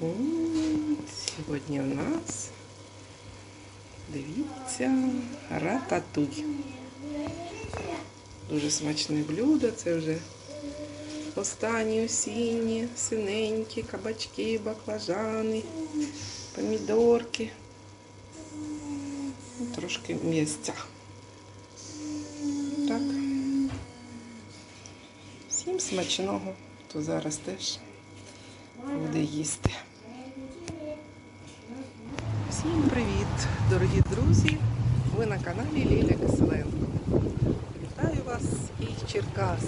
Сьогодні у нас, дивіться, рататуй. Дуже смачне блюдо. Це вже останні осінні, синенькі, кабачки, баклажани, помідорки. Ну, Трошки м'ясця. Так. Всім смачного, хто зараз теж буде їсти. Всім привіт, дорогі друзі! Ви на каналі Ліля Киселенко. Вітаю вас із Черкас.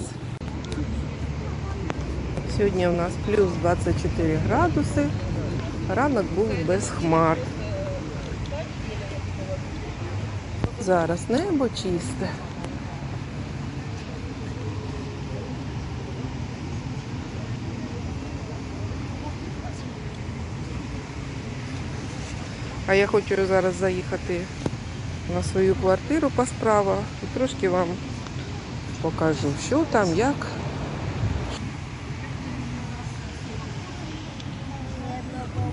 Сьогодні у нас плюс 24 градуси. Ранок був без хмар. Зараз небо чисте. А я хочу зараз заїхати на свою квартиру по справах і трошки вам покажу, що там, як.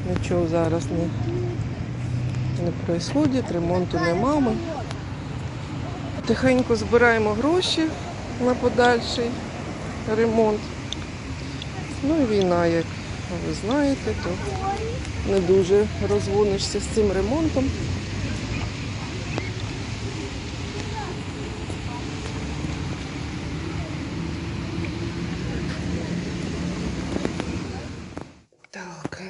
Нічого зараз не, не відбувається, ремонту нема. Ми тихенько збираємо гроші на подальший ремонт. Ну і війна, як ви знаєте, то не дуже розвонишся з цим ремонтом. Так,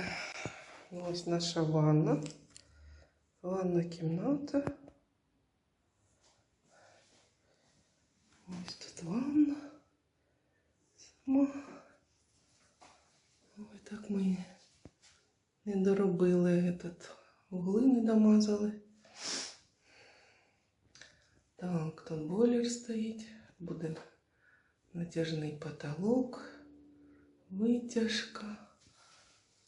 ось наша ванна. Ванна кімната. Ось тут ванна. Сама. Ось так ми не доробили этот, угли не домазали. Так, тут бойлер стоїть, буде натяжний потолок, витяжка.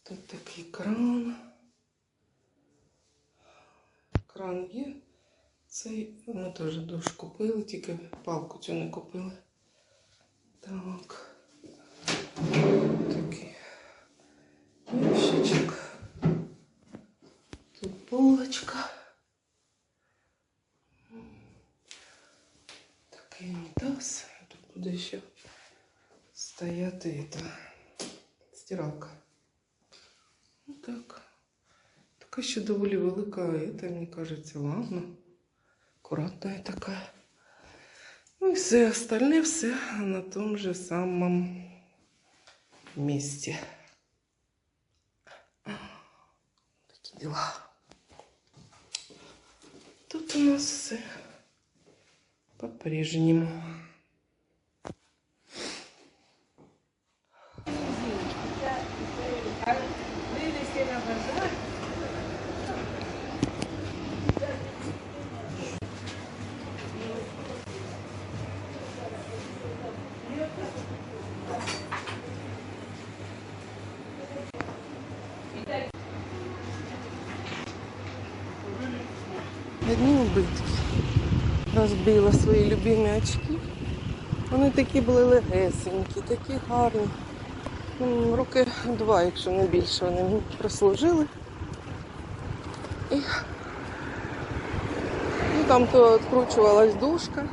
Тут такий кран. Кран є. Цей ми теж душ купили, тільки палку цю не купили. Так. Тут полочка. Такий унітаз. Тут буде ще стояти эта стиралка. Ну так. Така ще доволі велика, это, мені кажеться, ладно. Аккуратная такая. Ну і все остальне все на том же самом месте. Такі діла. Тут у нас все по-прежнему. Одні убитки. Розбила свої любимі очки. Вони такі були легесенькі, такі гарні. М, Роки два, якщо не більше, вони мені прослужили. І ну, там то відкручувалась дужка.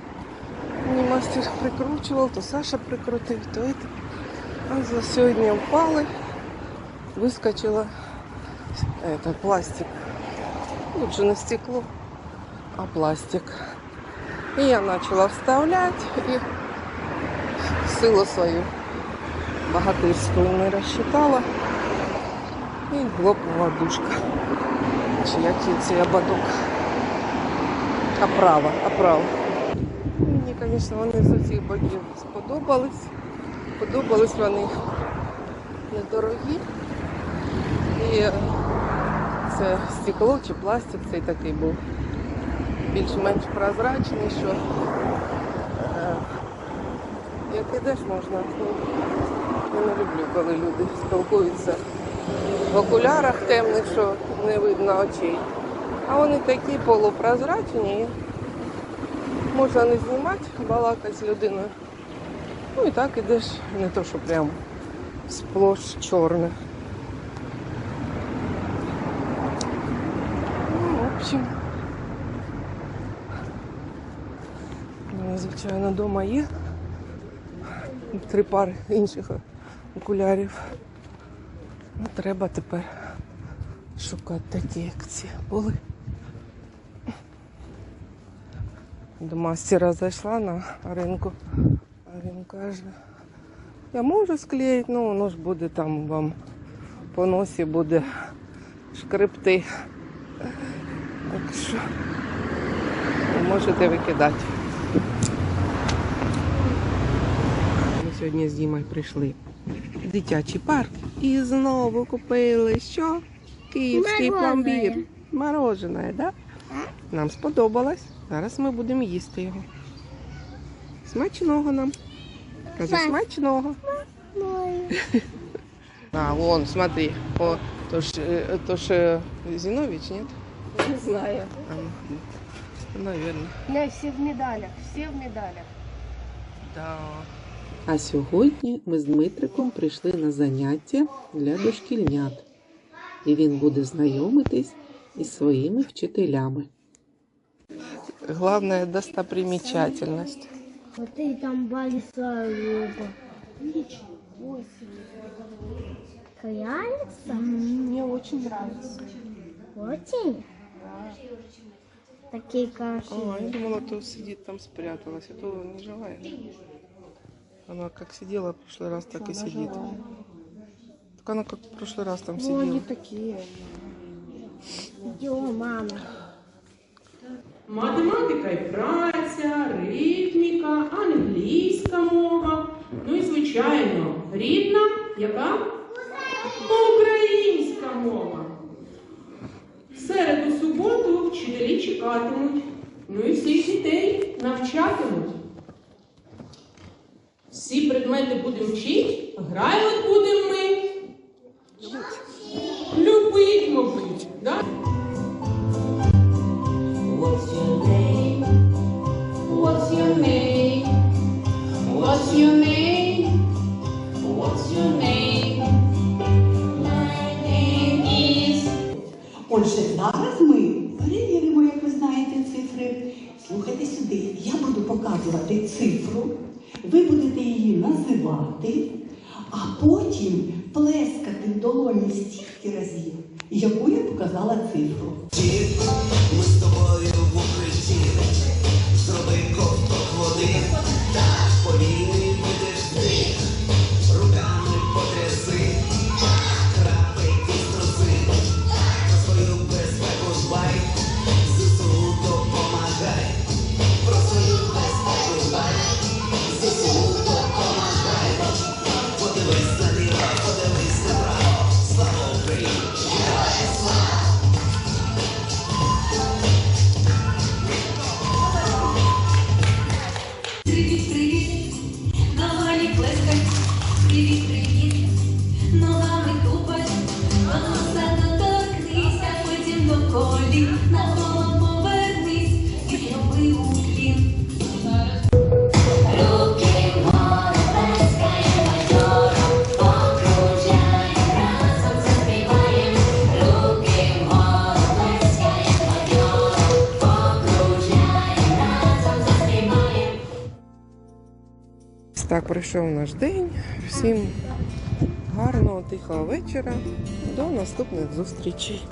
Мені мастер прикручував, то Саша прикрутив, то это. А за сьогодні впали, вискочила это, пластик. Тут же не стекло, а пластик. И я начала вставлять и силу свою богатырскую не рассчитала. І лопнула. Чи який цей ободок. Оправа, оправа. Мені, звісно, вони з усіх боків сподобались. Подобались вони недорогі. І це стекло чи пластик цей такий був більш-менш прозрачний, що е, як ідеш можна. Я не люблю, коли люди спілкуються в окулярах темних, що не видно очей. А вони такі полупрозрачні. Можна не знімати, балакати з людиною. Ну і так ідеш, не то, що прям сплош чорне. Ну, в общем. Звичайно, вдома є три пари інших окулярів. Ну, треба тепер шукати такі, як ці були. До мастера зайшла на ринку, а він каже, я можу склеїти, ну воно ж буде там вам по носі буде шкребти. Так що можете викидати. Сьогодні з Дімою прийшли в дитячий парк і знову купили що? Київський пломбір. Мороженое, да? Нам сподобалось. Зараз ми будемо їсти його. Смачного нам. Кажи, смачного. А, вон, смотри. О, то ж, э, то ж э, Зинович, нет? Не знаю. А, наверное. Не, все в медалях, все в медалях. Да. А сьогодні ми з Дмитриком прийшли на заняття для дошкільнят, і він буде знайомитись із своїми вчителями. Главная достопримечательность. Вот и там себе. Нравится? Мне очень нравится. Очень? Такие О, красивые. я думала, то сидит там спряталась, а то не живая. Она как сидела в прошлый раз, так и сидит. Так она как в прошлый раз там Ну, они сидела. такие. Идем, мама. Математика і праця, ритміка, англійська мова. Ну і звичайно, рідна, яка? Українська мова. Середу суботу вчителі чекатимуть. Ну і всіх дітей навчатимуть. Предмети будемо вчити, грати будемо ми. Любить, мабуть, да? What's your name? What's your name? What's your name? What's your name? My name is. Отже, зараз ми перевіримо, як ви знаєте цифри. Слухайте сюди, я буду показувати цифру, ви будете її називати, а потім плескати в долоні стільки разів, яку я показала цифру. Так пройшов наш день. Всім гарного, тихого вечора. До наступних зустрічей.